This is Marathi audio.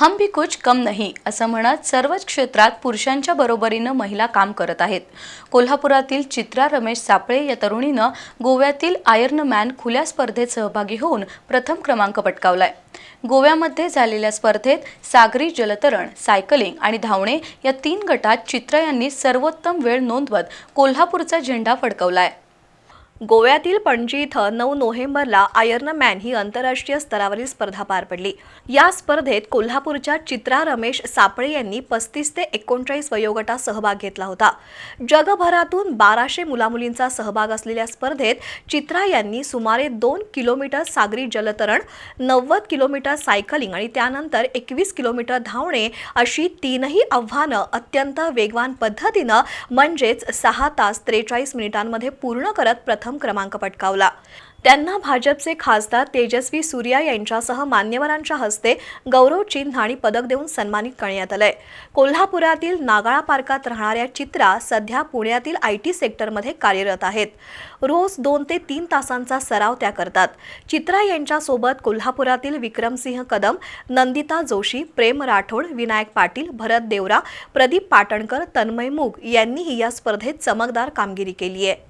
हम भी कुछ कम नाही असं म्हणत सर्वच क्षेत्रात पुरुषांच्या बरोबरीनं महिला काम करत आहेत. कोल्हापुरातील चित्रा रमेश सापळे या तरुणीनं गोव्यातील आयर्न मॅन खुल्या स्पर्धेत सहभागी होऊन प्रथम क्रमांक पटकावलाय. गोव्यामध्ये झालेल्या स्पर्धेत सागरी जलतरण सायकलिंग आणि धावणे या तीन गटात चित्रा यांनी सर्वोत्तम वेळ नोंदवत कोल्हापूरचा झेंडा फडकवलाय. गोव्यातील पणजी इथं नऊ नोव्हेंबरला आयर्न मॅन ही आंतरराष्ट्रीय स्तरावरील स्पर्धा पार पडली. या स्पर्धेत कोल्हापूरच्या चित्रा रमेश सापळे यांनी पस्तीस ते एकोणचाळीस वयोगटात सहभाग घेतला होता. जगभरातून बाराशे मुलामुलींचा सहभाग असलेल्या स्पर्धेत चित्रा यांनी सुमारे दोन किलोमीटर सागरी जलतरण नव्वद किलोमीटर सायकलिंग आणि त्यानंतर एकवीस किलोमीटर धावणे अशी तीनही आव्हानं अत्यंत वेगवान पद्धतीनं म्हणजेच सहा तास त्रेचाळीस मिनिटांमध्ये पूर्ण करत प्रथम प्रथम क्रमांक पटकावला. त्यांना भाजपचे खासदार तेजस्वी सूर्या यांच्यासह मान्यवरांच्या हस्ते गौरव चिन्ह आणि पदक देऊन सन्मानित करण्यात आलंय. कोल्हापुरातील नागाळा पार्कात राहणाऱ्या चित्रा सध्या पुण्यातील आय टी सेक्टरमध्ये कार्यरत आहेत. रोज दोन ते तीन तासांचा सराव त्या करतात. चित्रा यांच्यासोबत कोल्हापुरातील विक्रमसिंह कदम नंदिता जोशी प्रेम राठोड विनायक पाटील भरत देवरा प्रदीप पाटणकर तन्मय मूग यांनीही या स्पर्धेत चमकदार कामगिरी केली आहे